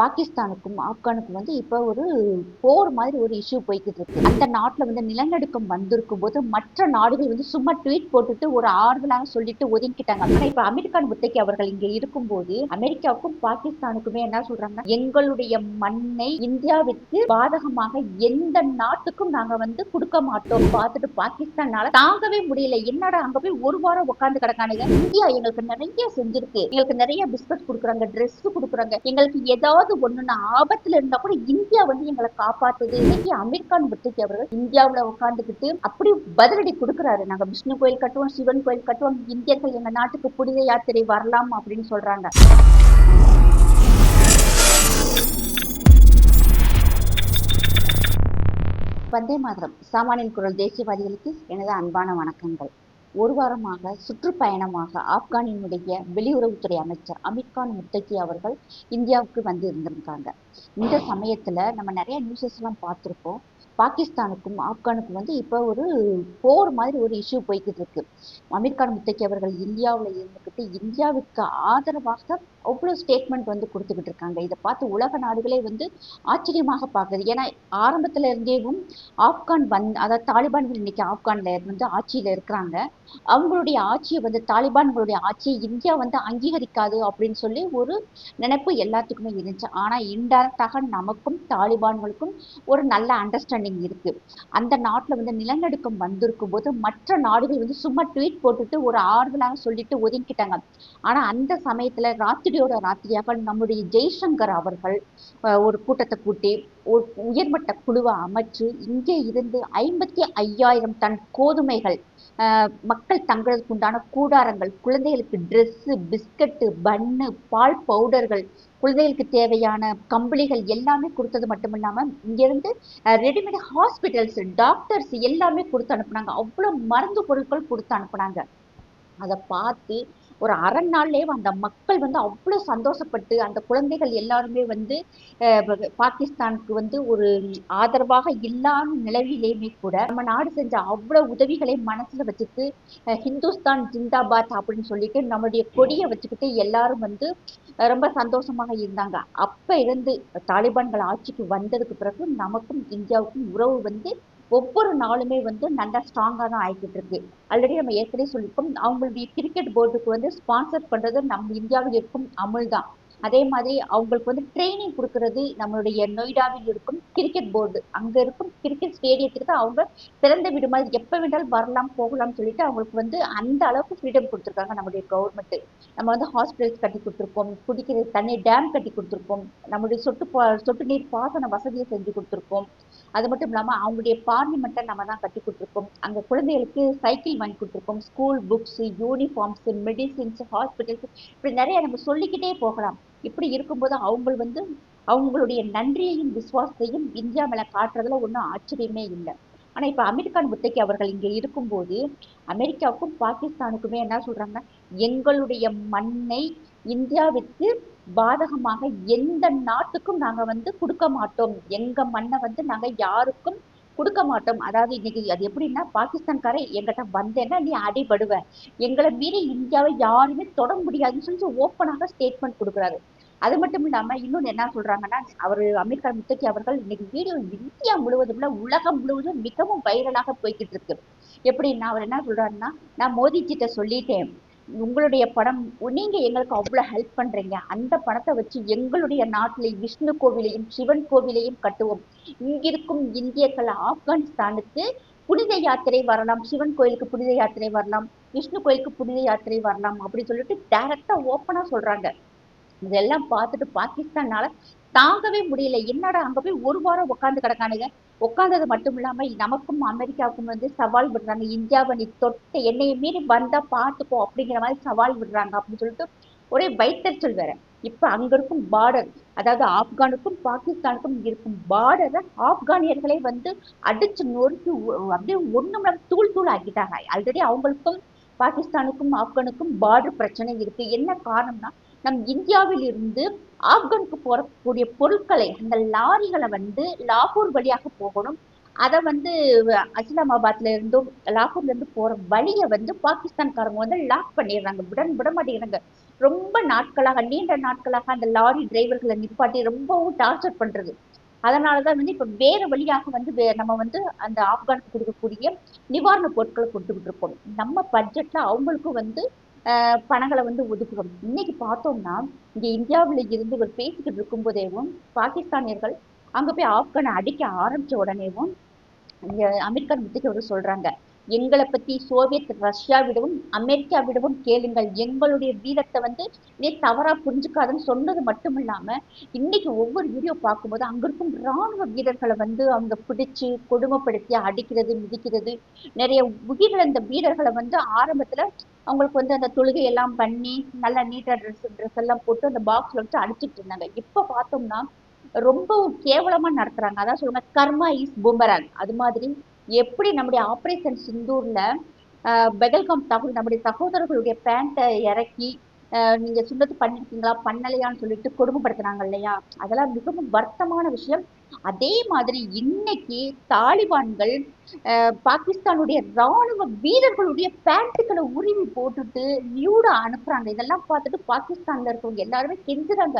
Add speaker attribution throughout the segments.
Speaker 1: பாகிஸ்தானுக்கும் ஆப்கானுக்கும் வந்து இப்போ ஒரு போர் மாதிரி ஒரு இஷ்யூ போய்கிட்டு இருக்கு. அந்த நாட்டில் வந்து நிலநடுக்கம் வந்திருக்கும் போது மற்ற நாடுகள் வந்து சும்மா ட்வீட் போட்டுட்டு ஒரு ஆறுதலாக சொல்லிட்டு ஒதுங்கிட்டாங்க. ஆனால் இப்போ அமெரிக்கான் முத்தைக்கு அவர்கள் இங்கே இருக்கும்போது அமெரிக்காவுக்கும் பாகிஸ்தானுக்குமே என்ன சொல்றாங்க? எங்களுடைய மண்ணை இந்தியாவிற்கு பாதகமாக எந்த நாட்டுக்கும் நாங்க வந்து கொடுக்க மாட்டோம். பார்த்துட்டு பாகிஸ்தானால தாங்கவே முடியல. என்னடா அங்க போய் ஒரு வாரம் உட்காந்து கிடக்கானுங்க? இந்தியா எங்களுக்கு நிறைய செஞ்சிருக்கு. எங்களுக்கு நிறைய பிஸ்கட் கொடுக்குறாங்க ட்ரெஸ் கொடுக்குறாங்க. எங்களுக்கு ஏதாவது ஒண்ணுன்னா ஆபத்துல இருந்தா கூட இந்தியா வந்து எங்களை காப்பாத்துது. இன்னைக்கு அமீர்கான் பத்திரிகை அவர்கள் இந்தியாவுல உட்காந்துக்கிட்டு அப்படி பதிலடி கொடுக்குறாரு. நாங்க விஷ்ணு கோயில் கட்டுவோம் சிவன் கோயில் கட்டுவோம் இந்தியர்கள் எங்க நாட்டுக்கு புனித யாத்திரை வரலாம் அப்படின்னு சொல்றாங்க. வந்தே மாதரம். சாமானியன் குரல் தேசியவாதிகளுக்கு எனது அன்பான வணக்கங்கள். ஒரு வாரமாக சுற்றுப்பயணமாக ஆப்கானினுடைய வெளியுறவுத்துறை அமைச்சர் அமீர்கான் முத்தகி அவர்கள் இந்தியாவுக்கு வந்து இருந்திருக்காங்க இந்த சமயத்துல நம்ம நிறைய நியூஸஸ் எல்லாம் பார்த்திருப்போம். பாகிஸ்தானுக்கும் ஆப்கானுக்கும் வந்து இப்போ ஒரு போர் மாதிரி ஒரு இஷ்யூ போய்கிட்டு இருக்கு. அமீர்கான் முத்தகி அவர்கள் இந்தியாவில் இருந்துக்கிட்டு இந்தியாவுக்கு ஆதரவாக அவ்வளோ ஸ்டேட்மெண்ட் வந்து கொடுத்துக்கிட்டு இருக்காங்க. இதை பார்த்து உலக நாடுகளே வந்து ஆச்சரியமாக பார்க்குது. ஏன்னா ஆரம்பத்துல இருந்தேவும் ஆப்கான் வந் அதாவது தாலிபான்கள் இன்னைக்கு ஆப்கான்ல வந்து ஆட்சியில இருக்கிறாங்க. அவங்களுடைய ஆட்சியை வந்து தாலிபான்களுடைய ஆட்சியை இந்தியா வந்து அங்கீகரிக்காது அப்படின்னு சொல்லி ஒரு நினைப்பு எல்லாத்துக்குமே இருந்துச்சு. ஆனா இன்டைரக்டாக நமக்கும் தாலிபான்களுக்கும் ஒரு நல்ல அண்டர்ஸ்டாண்டிங் இருக்கு. அந்த நாட்டுல வந்து நிலநடுக்கம் வந்திருக்கும் போது மற்ற நாடுகள் வந்து சும்மா ட்வீட் போட்டுட்டு ஒரு ஆறுதலாக சொல்லிட்டு ஒதுங்கிட்டாங்க. ஆனா அந்த சமயத்துல ராத்திரியோட ராத்திரியாக நம்முடைய ஜெய்சங்கர் அவர்கள் ஒரு கூட்டத்தை கூட்டி உயர்மட்ட குழுவை அமைச்சு இங்கே இருந்து ஐம்பத்தி ஐயாயிரம் டன் கோதுமைகள் மக்கள் தங்களுக்கு உண்டான கூடாரங்கள் குழந்தைகளுக்கு ட்ரெஸ்ஸு பிஸ்கட்டு பன்னு பால் பவுடர்கள் குழந்தைகளுக்கு தேவையான கம்பளிகள் எல்லாமே கொடுத்தது மட்டும் இல்லாமல் இங்கேருந்து ரெடிமேட் ஹாஸ்பிட்டல்ஸ் டாக்டர்ஸ் எல்லாமே கொடுத்து அனுப்புனாங்க. அவ்வளோ மருந்து பொருட்கள் கொடுத்து அனுப்புனாங்க. அதை பார்த்து ஒரு அரை நாள்லயே அந்த மக்கள் வந்து அவ்வளோ சந்தோஷப்பட்டு அந்த குழந்தைகள் எல்லாருமே வந்து பாகிஸ்தானுக்கு வந்து ஒரு ஆதரவாக இல்லாத நிலவிலேயுமே கூட நம்ம நாடு செஞ்ச அவ்வளவு உதவிகளை மனசுல வச்சுட்டு அஹ், ஹிந்துஸ்தான் ஜிந்தாபாத் அப்படின்னு சொல்லிட்டு நம்மளுடைய கொடியை வச்சுக்கிட்டு எல்லாரும் வந்து ரொம்ப சந்தோஷமாக இருந்தாங்க. அப்ப இருந்து தாலிபான்கள் ஆட்சிக்கு வந்ததுக்கு பிறகு நமக்கும் இந்தியாவுக்கும் உறவு வந்து ஒவ்வொரு நாளுமே வந்து நல்லா ஸ்ட்ராங்காக தான் ஆயிக்கிட்டு இருக்கு. ஆல்ரெடி நம்ம ஏற்கனவே சொல்லியிருக்கோம் அவங்களுடைய கிரிக்கெட் போர்டுக்கு வந்து ஸ்பான்சர் பண்றது நம்ம இந்தியாவில் இருக்கும் அமுல் தான். அதே மாதிரி அவங்களுக்கு வந்து ட்ரைனிங் கொடுக்கறது நம்மளுடைய நொய்டாவில் இருக்கும் கிரிக்கெட் போர்டு அங்க இருக்கும் கிரிக்கெட் ஸ்டேடியத்துக்கு தான் அவங்க திறந்த விடு மாதிரி எப்ப வேண்டாலும் வரலாம் போகலாம்னு சொல்லிட்டு அவங்களுக்கு வந்து அந்த அளவுக்கு ஃப்ரீடம் கொடுத்துருக்காங்க நம்மளுடைய கவர்மெண்ட் நம்ம வந்து ஹாஸ்பிட்டல்ஸ் கட்டி கொடுத்துருக்கோம் குடிக்கிற தண்ணி டேம் கட்டி கொடுத்துருக்கோம் நம்மளுடைய சொட்டு பா சொட்டு நீர் பாசன வசதியை செஞ்சு கொடுத்துருக்கோம் அது மட்டும் இல்லாம அவங்களுடைய பார்லிமெண்ட்டை நம்ம தான் கட்டி கொடுத்துருக்கோம் அங்க குழந்தைகளுக்கு சைக்கிள் வாங்கி கொடுத்துருக்கோம் school books uniforms medicines hospitals இப்படி நிறைய நம்ம சொல்லிக்கிட்டே போகலாம். இப்படி இருக்கும்போது அவங்க வந்து அவங்களுடைய நன்றியையும் விசுவாசத்தையும் இந்தியா மேல காட்டுறதுல ஒன்றும் ஆச்சரியமே இல்லை. ஆனா இப்ப அமெரிக்கான் முத்தைக்கு அவர்கள் இங்க இருக்கும்போது அமெரிக்காவுக்கும் பாகிஸ்தானுக்குமே என்ன சொல்கிறாங்க எங்களுடைய மண்ணை இந்தியாவிற்கு பாதகமாக எந்த நாட்டுக்கும் நாங்க வந்து கொடுக்க மாட்டோம். எங்க மண்ணை வந்து நாங்க யாருக்கும் கொடுக்க மாட்டோம். அதாவது இன்னைக்கு அது எப்படின்னா பாகிஸ்தான்காரன் எங்கிட்ட வந்தேன்னா நீ அடிபடுவ. எங்களை மீறி இந்தியாவை யாருமே தொட முடியாதுன்னு சொல்லி ஓப்பனாக ஸ்டேட்மெண்ட் கொடுக்குறாரு. அது மட்டும் இல்லாம இன்னொன்னு என்ன சொல்றாங்கன்னா அவர் அமீர்கான் முத்தகி அவர்கள் இன்னைக்கு வீடியோ இந்தியா முழுவதும்ல உலகம் முழுவதும் மிகவும் வைரலாக போய்கிட்டு இருக்கு. எப்படின்னா அவர் என்ன சொல்றாருன்னா நான் மோதிஜிட்ட சொல்லிட்டேன். உங்களுடைய படம் நீங்க எங்களுக்கு அவ்வளவு ஹெல்ப் பண்றீங்க. அந்த பணத்தை வச்சு எங்களுடைய நாட்டிலே விஷ்ணு கோவிலையும் சிவன் கோவிலையும் கட்டுவோம். இங்கிருக்கும் இந்தியர்கள் ஆப்கானிஸ்தானுக்கு புனித யாத்திரை வரலாம். சிவன் கோயிலுக்கு புனித யாத்திரை வரலாம். விஷ்ணு கோயிலுக்கு புனித யாத்திரை வரலாம். அப்படின்னு சொல்லிட்டு டைரக்டா ஓப்பனா சொல்றாங்க. இதெல்லாம் பார்த்துட்டு பாகிஸ்தானால தாங்கவே முடியல. என்னடா அங்க போய் ஒரு வாரம் உட்காந்து கிடக்கானுங்க? உட்காந்தது மட்டும் இல்லாம நமக்கும் அமெரிக்காவுக்கும் வந்து சவால் விடுறாங்க. இந்தியாவை நீ தொட்ட என்னைய மீறி வந்தா பாத்துக்கோ அப்படிங்கிற மாதிரி சவால் விடுறாங்க அப்படின்னு சொல்லிட்டு ஒரே வைத்தறிச்சல் வேற. இப்ப அங்க இருக்கும் பார்டர் அதாவது ஆப்கானுக்கும் பாகிஸ்தானுக்கும் இருக்கும் பார்டரை ஆப்கானியர்களே வந்து அடிச்சு நொறுக்கி அப்படியே ஒண்ணும் தூள் தூள் ஆக்கிட்டாங்க. ஆல்ரெடி அவங்களுக்கும் பாகிஸ்தானுக்கும் ஆப்கானுக்கும் பார்டர் பிரச்சனை இருக்கு. என்ன காரணம்னா நம் இந்தியாவில் இருந்து ஆப்கானுக்கு போறக்கூடிய பொருட்களை அந்த லாரிகளை வந்து லாகூர் வழியாக போகணும். அதை வந்து அஸ்லாமாபாத்ல இருந்தும் லாகூர்ல இருந்து போற வழியை வந்து பாகிஸ்தான்காரங்க வந்து லாக் பண்ணிடுறாங்க. விட விட மாட்டேங்கிறாங்க ரொம்ப நாட்களாக நீண்ட நாட்களாக அந்த லாரி டிரைவர்களை நிப்பாட்டி ரொம்பவும் டார்ச்சர் பண்றது. அதனாலதான் வந்து இப்ப வேற வழியாக வந்து வே- நம்ம வந்து அந்த ஆப்கானுக்கு கொடுக்கக்கூடிய நிவாரண பொருட்களை கொடுத்துக்கிட்டு இருக்கோம் நம்ம பட்ஜெட்ல அவங்களுக்கும் வந்து பணங்களை வந்து ஒதுக்குறோம். இன்னைக்கு பார்த்தோம்னா இங்க இந்தியாவுல இருந்து இவர் பேசிக்கிட்டு இருக்கும்போதேவும் பாகிஸ்தானியர்கள் அங்க போய் ஆப்கானை அடிக்க ஆரம்பிச்ச உடனேவும் இங்க அமெரிக்கன் முத்திக்கவர் சொல்றாங்க எங்களை பத்தி சோவியத் ரஷ்யா விடவும் அமெரிக்கா விடவும் கேளுங்கள். எங்களுடைய வீரத்தை வந்து நீ தவறா புரிஞ்சுக்காதுன்னு சொன்னது மட்டும் இல்லாம இன்னைக்கு ஒவ்வொரு வீடியோ பார்க்கும்போது அங்க இருக்கும் ராணுவ வீரர்களை வந்து அவங்க பிடிச்சு கொடுமைப்படுத்தி அடிக்கிறது மிதிக்கிறது நிறைய உயிரிழந்த வீரர்களை வந்து ஆரம்பத்துல அவங்களுக்கு வந்து அந்த தொழுகை எல்லாம் பண்ணி நல்லா நீட்டா ட்ரெஸ் ட்ரெஸ் எல்லாம் போட்டு அந்த பாக்ஸ்ல வச்சு அடிச்சிட்டு இருந்தாங்க. இப்ப பார்த்தோம்னா ரொம்பவும் கேவலமா நடத்துறாங்க. அதான் சொல்லுவாங்க கர்மா இஸ் பூமராங் அது மாதிரி எப்படி நம்முடைய ஆபரேஷன் சிந்தூர்ல ஆஹ் பெகல்காம் தகவல் நம்முடைய சகோதரர்களுடைய பேண்ட்டை இறக்கி நீங்க சுண்ணத்து பண்ணிருக்கீங்களா? பண்ணலையான்னு சொல்லிட்டு கொடுமைப்படுத்துறாங்க இல்லையா? அதெல்லாம் மிகவும் வருத்தமான விஷயம். அதே மாதிரி இன்னைக்கு தாலிபான்கள் ஆஹ் பாகிஸ்தானுடைய ராணுவ வீரர்களுடைய பேண்ட்டுகளை உருவி போட்டுட்டு நியூடா அனுப்புறாங்க. இதெல்லாம் பார்த்துட்டு பாகிஸ்தான்ல இருக்கவங்க எல்லாருமே கெஞ்சுறாங்க.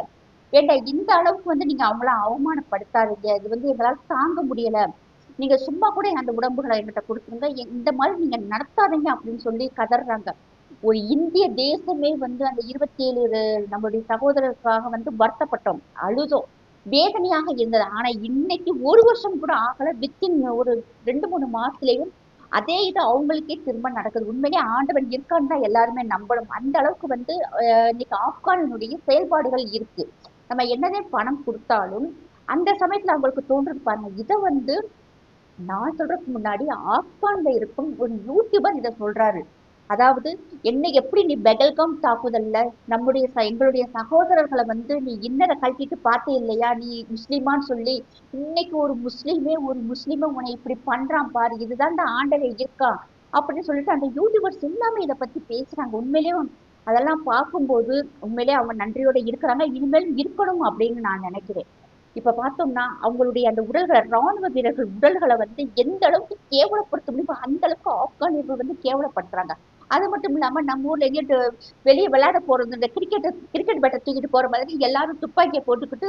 Speaker 1: ஏண்டா இந்த அளவுக்கு வந்து நீங்க அவங்கள அவமானப்படுத்தாதீங்க. இது வந்து எங்களால தாங்க முடியல. நீங்க சும்மா கூட அந்த உடம்புகளை என்கிட்ட கொடுத்துருங்க. இந்த மாதிரி நீங்க நடத்தாதீங்க அப்படின்னு சொல்லி கதறாங்க. ஒரு இந்திய தேசமே வந்து அந்த இருபத்தி ஏழு நம்மளுடைய சகோதரருக்காக வந்து வருத்தப்பட்டோம் அழுதோம் வேதனையாக இருந்தது. ஆனா இன்னைக்கு ஒரு வருஷம் கூட ஆகல. வித்தின் ஒரு ரெண்டு மூணு மாசத்துலயும் அதே இது அவங்களுக்கே திரும்ப நடக்குது. உண்மையிலே ஆண்டவன் இருக்கான்னு தான் எல்லாருமே நம்பணும். அந்த அளவுக்கு வந்து அஹ், இன்னைக்கு ஆப்கானினுடைய செயல்பாடுகள் இருக்கு. நம்ம என்னதே பணம் கொடுத்தாலும் அந்த சமயத்துல அவங்களுக்கு தோன்றது பாருங்க. இதை வந்து நான் சொல்றதுக்கு முன்னாடி ஆப்கான்ல இருக்கும் ஒரு யூடியூபர் இதை சொல்றாரு. அதாவது என்னை எப்படி நீ பெகல்கம் தாக்குதல்ல? நம்முடைய ச- எங்களுடைய சகோதரர்களை வந்து நீ இன்னரை கழட்டிட்டு பார்த்தே இல்லையா? நீ முஸ்லீமான்னு சொல்லி இன்னைக்கு ஒரு முஸ்லீமே ஒரு முஸ்லீமை உன்னை இப்படி பண்றான் பாரு இதுதான்டா ஆண்டவே இருக்கான் அப்படின்னு சொல்லிட்டு அந்த யூடியூபர்ஸ் எல்லாமே இதை பத்தி பேசுறாங்க. உண்மையிலேயே அதெல்லாம் பார்க்கும்போது உண்மையிலேயே அவங்க நன்றியோட இருக்கிறாங்க. இனிமேலும் இருக்கணும் அப்படின்னு நான் நினைக்கிறேன். இப்ப பார்த்தோம்னா அவங்களுடைய அந்த உடல்களை ராணுவ வீரர்கள் உடல்களை வந்து எந்த அளவுக்கு கேவலப்படுத்த முடியுமோ அந்த அளவுக்கு ஆப்கானியர்கள் வந்து கேவலப்படுத்துறாங்க. அது மட்டும் இல்லாம நம்ம ஊர்ல எங்கிட்டு வெளியே விளையாட போறது இந்த கிரிக்கெட் கிரிக்கெட் பேட்டை தூக்கிட்டு போற மாதிரி எல்லாரும் துப்பாக்கியை போட்டுக்கிட்டு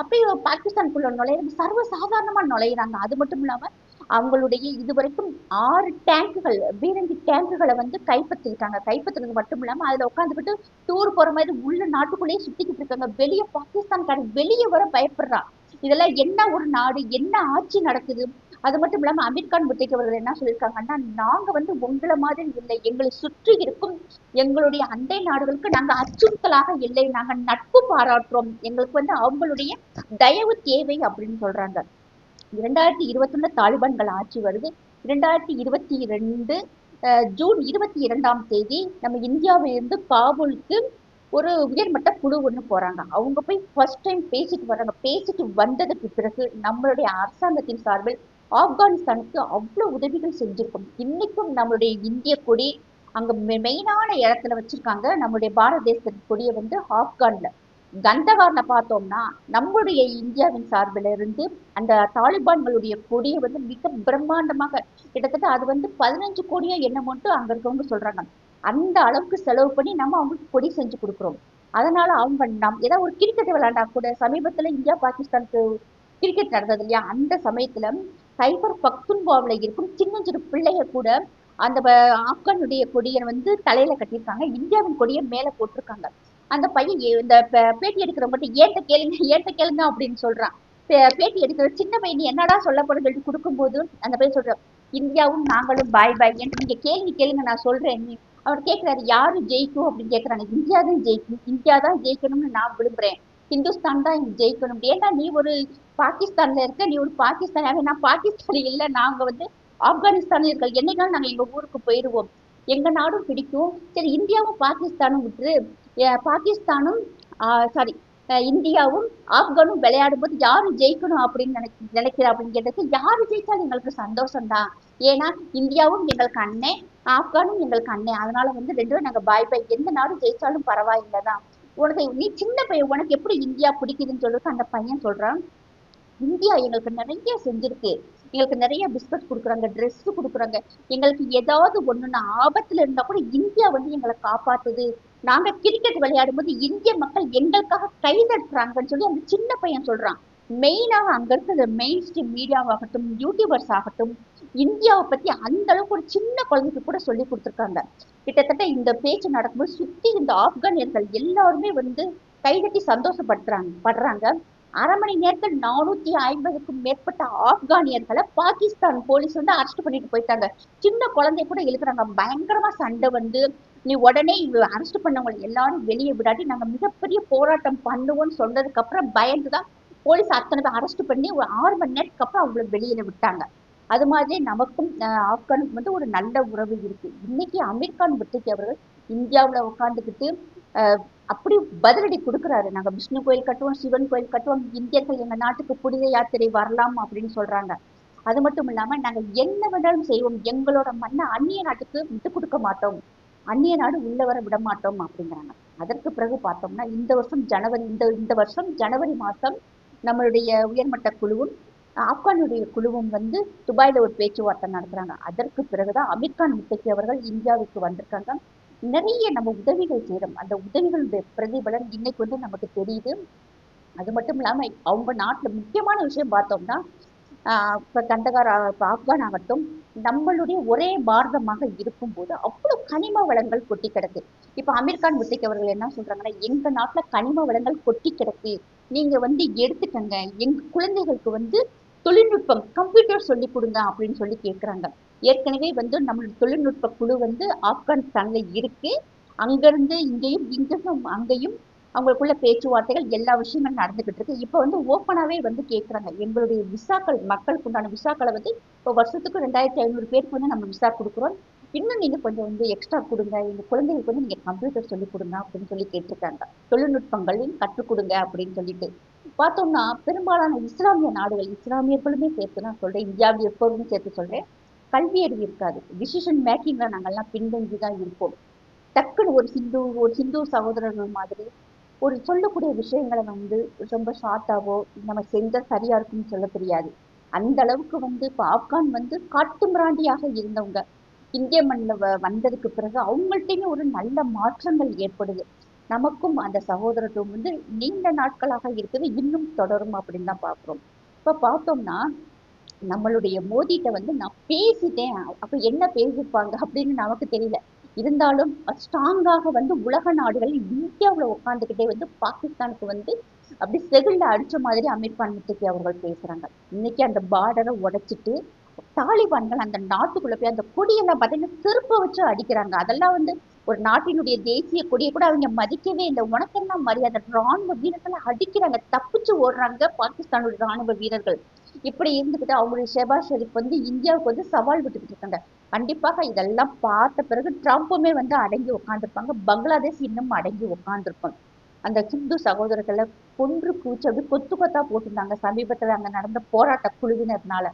Speaker 1: அப்படியே பாகிஸ்தானுக்குள்ள நுழையிறது சர்வ சாதாரணமா நுழையிறாங்க. அது மட்டும் இல்லாம அவங்களுடைய இதுவரைக்கும் ஆறு டேங்குகள் பீரங்கி டேங்குகளை வந்து கைப்பற்றிருக்காங்க. கைப்பற்றுறது மட்டும் இல்லாம அதுல உட்காந்துக்கிட்டு டூர் போற மாதிரி உள்ள நாட்டுக்குள்ளேயே சுத்திக்கிட்டு இருக்காங்க. வெளியே பாகிஸ்தான்காரன் வெளியே வர பயப்படுறான். இதெல்லாம் என்ன ஒரு நாடு என்ன ஆட்சி நடக்குது? அது மட்டும் இல்லாம அமீர்கான் முத்தைக்கு அவர்கள் என்ன சொல்லியிருக்காங்கன்னா நாங்க வந்து உங்களை மாதிரி இல்லை. எங்களை சுற்றி இருக்கும் எங்களுடைய அண்டை நாடுகளுக்கு நாங்க அச்சுறுத்தலாக இல்லை. நாங்க நட்பு பாராட்டுறோம். எங்களுக்கு வந்து அவங்களுடைய தயவு தேவை அப்படின்னு சொல்றாங்க. இரண்டாயிரத்தி இருபத்தொன்னு தாலிபான்கள் ஆட்சி வருது. இரண்டாயிரத்தி இருபத்தி ரெண்டு ஜூன் இருபத்தி இரண்டாம் தேதி நம்ம இந்தியாவிலிருந்து காபூலுக்கு ஒரு உயர்மட்ட குழு ஒண்ணு போறாங்க. அவங்க போய் ஃபர்ஸ்ட் டைம் பேசிட்டு வர்றாங்க பேசிட்டு வந்ததுக்கு பிறகு நம்மளுடைய அரசாங்கத்தின் சார்பில் ஆப்கானிஸ்தானுக்கு அவ்வளவு உதவிகள் செஞ்சுருக்கோம். இன்னைக்கும் நம்மளுடைய இந்திய கொடி அங்க மெயினான இடத்துல வச்சிருக்காங்க நம்மளுடைய பாரத தேசத்தின் கொடியை வந்து ஆப்கான்ல. கந்தகார்ல பார்த்தோம்னா நம்மளுடைய இந்தியாவின் சார்பில் இருந்து அந்த தாலிபான்களுடைய கொடியை வந்து மிக பிரம்மாண்டமாக கிட்டத்தட்ட அது வந்து பதினஞ்சு கோடியோ என்னமோன்ட்டு அங்க இருக்கவங்க சொல்றாங்க. அந்த அளவுக்கு செலவு பண்ணி நம்ம அவங்களுக்கு கொடி செஞ்சு கொடுக்குறோம். அதனால அவங்க நம் ஏதாவது ஒரு கிரிக்கெட் விளையாண்டா கூட சமீபத்துல இந்தியா பாகிஸ்தானுக்கு கிரிக்கெட் நடந்தது இல்லையா? அந்த சமயத்துல சைபர் பக்துன்பாவில் இருக்கும் சின்ன சின்ன பிள்ளைய கூட அந்த ப- ஆப்கானுடைய கொடியை வந்து தலையில கட்டியிருக்காங்க. இந்தியாவின் கொடியை மேலே போட்டிருக்காங்க. அந்த பையன் இந்த பேட்டி எடுக்கிறவங்க ஏன்ட்ட கேளுங்க ஏன்ட்ட கேளுங்க அப்படின்னு சொல்றான். பேட்டி எடுக்கிற சின்ன பையன் நீ என்னடா சொல்ல சொல்லிட்டு கொடுக்கும்போது அந்த பையன் சொல்றான் இந்தியாவும் நாங்களும் பாய் பாய் என்று நீங்க கேள்வி கேளுங்க நான் சொல்றேன். நீ அவர் கேட்கிறாரு யாரு ஜெயிக்கும்? அப்படின்னு கேட்குறாங்க இந்தியா தான் ஜெயிக்கும் இந்தியா தான் ஜெயிக்கணும்னு நான் விரும்புறேன். ஹிந்துஸ்தான் தான் ஜெயிக்கணும். ஏன்னா நீ ஒரு பாகிஸ்தான்ல இருக்க நீ ஒரு பாகிஸ்தான் நான் பாகிஸ்தான் இல்ல நாங்க வந்து ஆப்கானிஸ்தானியர்கள் என்னைக்காலும் நாங்க எங்க ஊருக்கு போயிடுவோம் எங்க நாடும் பிடிக்கும். சரி இந்தியாவும் பாகிஸ்தானும் விட்டு பாகிஸ்தானும் சாரி இந்தியாவும் ஆப்கானும் விளையாடும் போது யாரு ஜெயிக்கணும் அப்படின்னு நினை நினைக்கிற அப்படிங்கிறதுக்கு யாரு ஜெயிச்சாலும் எங்களுக்கு சந்தோஷம்தான். ஏன்னா இந்தியாவும் எங்களுக்கு அண்ணன் ஆப்கானும் எங்களுக்கு அண்ணன் அதனால வந்து ரெண்டும் நாங்க பாய் பாய் எந்த நாடும் ஜெயிச்சாலும் பரவாயில்லைதான். உனக்கு நீ சின்ன பையன் உனக்கு எப்படி இந்தியா பிடிக்குதுன்னு சொல்லிட்டு அந்த பையன் சொல்றான். இந்தியா எங்களுக்கு நிறைய செஞ்சிருக்கு. எங்களுக்கு நிறைய பிஸ்கட் கொடுக்குறாங்க ட்ரெஸ் கொடுக்குறாங்க. எங்களுக்கு ஏதாவது ஒண்ணுன்னா ஆபத்துல இருந்தா கூட இந்தியா வந்து எங்களை காப்பாத்துது. நாங்க கிரிக்கெட் விளையாடும் போது இந்திய மக்கள் எங்களுக்காக கை தட்டுறாங்கன்னு சொல்லி அந்த சின்ன பையன் சொல்றான். மெயினாக அங்க இருக்கிற மெயின் ஸ்ட்ரீம் மீடியாவாகட்டும் யூடியூபர்ஸ் ஆகட்டும் இந்தியாவை பத்தி அந்த அளவுக்கு ஒரு சின்ன குழந்தைக்கு கூட சொல்லி கொடுத்துருக்காங்க. கிட்டத்தட்ட இந்த பேச்சு நடக்கும்போது சுத்தி இந்த ஆப்கானியர்கள் எல்லாருமே வந்து கைதட்டி சந்தோஷப்படுறாங்க படுறாங்க. அரை மணி நேரத்தில் நானூத்தி ஐம்பதுக்கும் மேற்பட்ட ஆப்கானியர்களை பாகிஸ்தான் போலீஸ் வந்து அரெஸ்ட் பண்ணிட்டு போயிட்டாங்க. சின்ன குழந்தை கூட இழுக்கிறாங்க. பயங்கரமா சண்டை வந்து நீ உடனே அரெஸ்ட் பண்ணவங்களை எல்லாரும் வெளியே விடாட்டி நாங்க மிகப்பெரிய போராட்டம் பண்ணுவோம்னு சொன்னதுக்கு அப்புறம் பயந்துதான் போலீஸ் அத்தனை பேர் அரெஸ்ட் பண்ணி ஒரு ஆறு மணி நேரத்துக்கு அப்புறம் அவங்கள வெளியில விட்டாங்க. அது மாதிரி நமக்கும் ஆப்கானுக்கும் வந்து ஒரு நல்ல உறவு இருக்கு. இன்னைக்கு அமீர் கான் வெற்றிக்கு அவர்கள் இந்தியாவில் உட்காந்துக்கிட்டு அஹ், அப்படி பதிலடி கொடுக்குறாரு. நாங்க விஷ்ணு கோயில் கட்டுவோம் சிவன் கோயில் கட்டுவோம் இந்தியர்கள் எங்கள் நாட்டுக்கு புனித யாத்திரை வரலாம் அப்படின்னு சொல்றாங்க. அது மட்டும் இல்லாம நாங்க என்ன வேணாலும் செய்வோம். எங்களோட மண்ணை அந்நிய நாட்டுக்கு விட்டு கொடுக்க மாட்டோம். அந்நிய நாடு உள்ள வர விட மாட்டோம் அப்படிங்கிறாங்க. அதற்கு பிறகு பார்த்தோம்னா இந்த வருஷம் ஜனவரி இந்த இந்த வருஷம் ஜனவரி மாதம் நம்மளுடைய உயர்மட்ட குழுவும் ஆப்கானுடைய குழுவும் வந்து துபாயில் ஒரு பேச்சுவார்த்தை நடத்துகிறாங்க அதற்கு பிறகுதான் அமீர்கான் முத்தகி அவர்கள் இந்தியாவுக்கு வந்திருக்காங்க. நிறைய நம்ம உதவிகள் செய்கிறோம் அந்த உதவிகளுடைய பிரதிபலன் இன்னைக்கு வந்து நமக்கு தெரியுது. அது மட்டும் இல்லாம அவங்க நாட்டுல முக்கியமான விஷயம் பார்த்தோம்னா ஆஹ் இப்ப கண்டகார் ஆ- ஆப்கான் ஆகட்டும் நம்மளுடைய ஒரே பாரதமாக இருக்கும்போது அவ்வளவு கனிம வளங்கள் கொட்டி கிடக்கு. இப்ப அமீர்கான் முத்தைக்கு அவர்கள் என்ன சொல்றாங்கன்னா எங்க நாட்டுல கனிம வளங்கள் கொட்டி கிடக்கு. நீங்க வந்து எடுத்துக்கங்க. எங்க குழந்தைகளுக்கு வந்து தொழில்நுட்பம் கம்ப்யூட்டர் சொல்லி கொடுங்க அப்படின்னு சொல்லி கேட்குறாங்க ஏற்கனவே வந்து நம்மளோட தொழில்நுட்ப குழு வந்து ஆப்கானிஸ்தான்ல இருக்கு. அங்கிருந்து இங்கேயும் இங்கேயும் அங்கேயும் அவங்களுக்குள்ள பேச்சுவார்த்தைகள் எல்லா விஷயங்களும் நடந்துகிட்டு இருக்கு. இப்போ வந்து ஓப்பனாகவே வந்து கேட்குறாங்க எங்களுடைய விசாக்கள் மக்களுக்கு உண்டான விசாக்களை வந்து இப்போ வருஷத்துக்கு ரெண்டாயிரத்தி ஐநூறு பேருக்கு வந்து நம்ம விசா கொடுக்குறோம். இன்னும் நீங்க கொஞ்சம் வந்து எக்ஸ்ட்ரா கொடுங்க. எங்க குழந்தைகளுக்கு வந்து நீங்க கம்ப்யூட்டர் சொல்லி கொடுங்க அப்படின்னு சொல்லி கேட்டிருக்காங்க. தொழில்நுட்பங்களையும் கற்றுக் கொடுங்க அப்படின்னு சொல்லிட்டு. பார்த்தோம்னா பெரும்பாலான இஸ்லாமிய நாடுகள் இஸ்லாமியர்களுமே சேர்த்து நான் சொல்றேன். இந்தியாவில் எப்போதும் சேர்த்து சொல்றேன். கல்வி அறிவு இருக்காது. டிசிஷன் மேக்கிங்ல நாங்கள்லாம் பின்தங்கி தான் இருப்போம். டக்குன்னு ஒரு ஹிந்து ஒரு ஹிந்து சகோதரர்கள் மாதிரி ஒரு சொல்லக்கூடிய விஷயங்களை வந்து ரொம்ப ஷார்ட்டாவோ நம்ம செஞ்சா சரியா இருக்கும்னு சொல்ல தெரியாது. அந்த அளவுக்கு வந்து இப்போ ஆப்கான் வந்து காட்டு மிராண்டியாக இருந்தவங்க. இந்திய மண்ணில் வ வந்ததுக்கு பிறகு அவங்கள்ட்டையுமே ஒரு நல்ல மாற்றங்கள் ஏற்படுது. நமக்கும் அந்த சகோதரத்துவம் வந்து நீண்ட நாட்களாக இருக்குது இன்னும் தொடரும் அப்படின்னு தான் பார்க்கிறோம் இப்ப பார்த்தோம்னா நம்மளுடைய மோதிட்ட வந்து நான் பேசிட்டேன். அப்ப என்ன பேசிப்பாங்க அப்படின்னு நமக்கு தெரியல. இருந்தாலும் ஸ்ட்ராங்காக வந்து உலக நாடுகள் இந்தியாவுல உட்காந்துக்கிட்டே வந்து பாகிஸ்தானுக்கு வந்து அப்படி செகுல்ல அடிச்ச மாதிரி அமீர் கான் அவர்கள் பேசுறாங்க. இன்னைக்கு அந்த பார்டரை உடைச்சிட்டு தாலிபான்கள் அந்த நாட்டுக்குள்ள போய் அந்த கொடியெல்லாம் பார்த்தீங்கன்னா செருப்பை வச்சு அடிக்கிறாங்க. அதெல்லாம் வந்து ஒரு நாட்டினுடைய தேசிய கொடியை கூட அவங்க மதிக்கவே இல்லை. உனக்கெல்லாம் மரியாதை. ராணுவ வீரர்களை அடிக்கிறாங்க. தப்பிச்சு ஓடுறாங்க பாகிஸ்தானுடைய ராணுவ வீரர்கள். இப்படி இருந்துகிட்டு அவங்களுடைய ஷெபாஸ் ஷெரீப் வந்து இந்தியாவுக்கு வந்து சவால் விட்டுக்கிட்டு இருக்காங்க. கண்டிப்பாக இதெல்லாம் பார்த்த பிறகு ட்ரம்ப்புமே வந்து அடங்கி உட்காந்துருப்பாங்க பங்களாதேஷ் இன்னும் அடங்கி உட்காந்துருப்பாங்க அந்த ஹிந்து சகோதரர்களை கொன்று பூச்சி அப்படி கொத்து கொத்தா போட்டிருந்தாங்க. சமீபத்துல அங்க நடந்த போராட்ட குழுவினர்னால.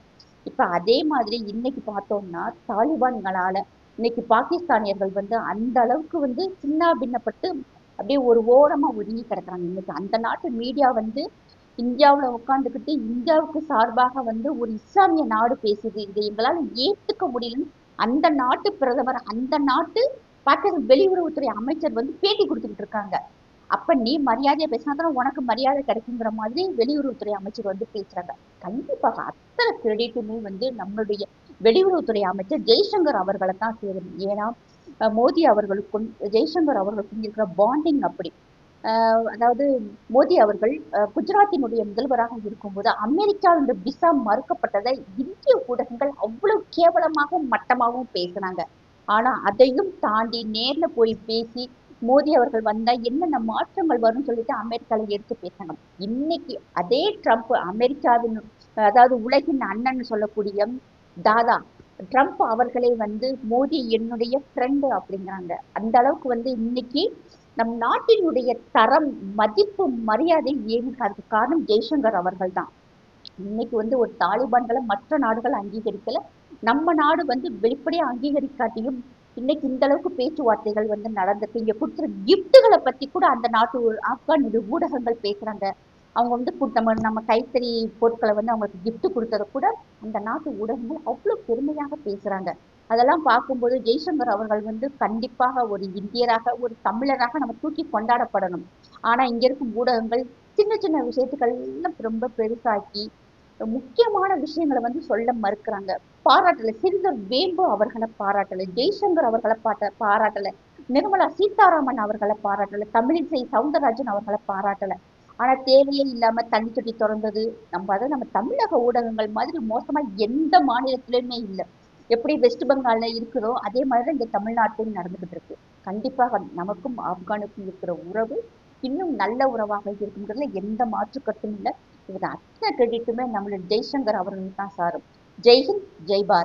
Speaker 1: இப்ப அதே மாதிரி இன்னைக்கு பார்த்தோம்னா தாலிபான்களால இன்னைக்கு பாகிஸ்தானியர்கள் வந்து அந்த அளவுக்கு வந்து சின்ன பின்னப்பட்டு அப்படியே ஒரு ஓரமா ஒதுங்கி கிடக்குறாங்க. இன்னைக்கு அந்த நாட்டு மீடியா வந்து இந்தியாவுல உட்காந்துக்கிட்டு இந்தியாவுக்கு சார்பாக வந்து ஒரு இஸ்லாமிய நாடு பேசுது. இதை எங்களால ஏத்துக்க முடியலன்னு அந்த நாட்டு பிரதமர் அந்த நாட்டு பாகிஸ்தான் வெளியுறவுத்துறை அமைச்சர் வந்து பேட்டி கொடுத்துக்கிட்டு இருக்காங்க. அப்ப நீ மரியாதையா பேசினா தானே உனக்கு மரியாதை கிடைக்குங்கிற மாதிரி வெளியுறவுத்துறை அமைச்சர் வந்து பேசுறாங்க. கண்டிப்பாக அத்தனை கிரெடிட்டுமே வந்து நம்மளுடைய வெளியுறவுத்துறை அமைச்சர் ஜெய்சங்கர் அவர்களை தான் சேரும். ஏன்னா மோதி மோடி அவர்களுக்கும் ஜெய்சங்கர் அவர்களுக்கும் இருக்கிற பாண்டிங் அப்படி. அதாவது மோடி அவர்கள் குஜராத்தினுடைய முதல்வராக இருக்கும்போது அமெரிக்காவினுடைய விசா மறுக்கப்பட்டதை இந்திய ஊடகங்கள் அவ்வளவு கேவலமாகவும் மட்டமாகவும் பேசினாங்க. ஆனா அதையும் தாண்டி நேர்ல போய் பேசி மோடி அவர்கள் வந்தா என்னென்ன மாற்றங்கள் வரும்னு சொல்லிட்டு அமெரிக்கால எடுத்து பேசணும். இன்னைக்கு அதே ட்ரம்ப் அமெரிக்காவின் அதாவது உலகின் அண்ணன் சொல்லக்கூடிய தாதா ட்ரம்ப் அவர்களே வந்து மோடி என்னுடைய ஃப்ரெண்டு அப்படிங்கிறாங்க. அந்த அளவுக்கு வந்து இன்னைக்கு நம் நாட்டினுடைய தரம் மதிப்பு மரியாதை ஏன் காரணம் ஜெய்சங்கர் அவர்கள் தான். இன்னைக்கு வந்து ஒரு தாலிபான்களை மற்ற நாடுகள் அங்கீகரிக்கல. நம்ம நாடு வந்து வெளிப்படையாக அங்கீகரிக்காட்டியும் இன்னைக்கு இந்த அளவுக்கு பேச்சுவார்த்தைகள் வந்து நடந்திருக்கு. இங்க கொடுத்துற கிஃப்ட்டுகளை பத்தி கூட அந்த நாட்டு ஆப்கான் ஊடகங்கள் பேசுறாங்க. அவங்க வந்து நம்ம நம்ம கைத்தறி பொருட்களை வந்து அவங்களுக்கு கிஃப்ட் கொடுத்ததை கூட அந்த நாட்டு ஊடகங்கள் அவ்வளோ பெருமையாக பேசுறாங்க. அதெல்லாம் பார்க்கும்போது ஜெய்சங்கர் அவர்கள் வந்து கண்டிப்பாக ஒரு இந்தியராக ஒரு தமிழராக நம்ம தூக்கி கொண்டாடப்படணும். ஆனா இங்க இருக்கும் ஊடகங்கள் சின்ன சின்ன விஷயத்துக்கெல்லாம் ரொம்ப பெருசாக்கி முக்கியமான விஷயங்களை வந்து சொல்ல மறுக்கிறாங்க. பாராட்டல சிறிதர் வேம்பு அவர்களை பாராட்டல ஜெய்சங்கர் அவர்களை பாட்ட பாராட்டல நிர்மலா சீதாராமன் அவர்களை பாராட்டல தமிழிசை சவுந்தரராஜன் அவர்களை பாராட்டல. ஆனா தேவையே இல்லாம தண்ணி தொட்டி திறந்தது. நம்ம அதை நம்ம தமிழக ஊடகங்கள் மாதிரி மோசமா எந்த மாநிலத்திலுமே இல்லை. எப்படி வெஸ்ட் பெங்கால்ல இருக்குதோ அதே மாதிரிதான் இங்க தமிழ்நாட்டிலும் நடந்துகிட்டு இருக்கு. கண்டிப்பாக நமக்கும் ஆப்கானுக்கும் இருக்கிற உறவு இன்னும் நல்ல உறவாக இருக்குங்கிறதுல எந்த மாற்று கருத்தும் இல்லை. இதில் அத்தனை கிரெடிட்டுமே நம்மளோட ஜெய்சங்கர் அவர்களுக்கு தான் சாரும் ஜெய்ஹிந்த் ஜெய் பாரத்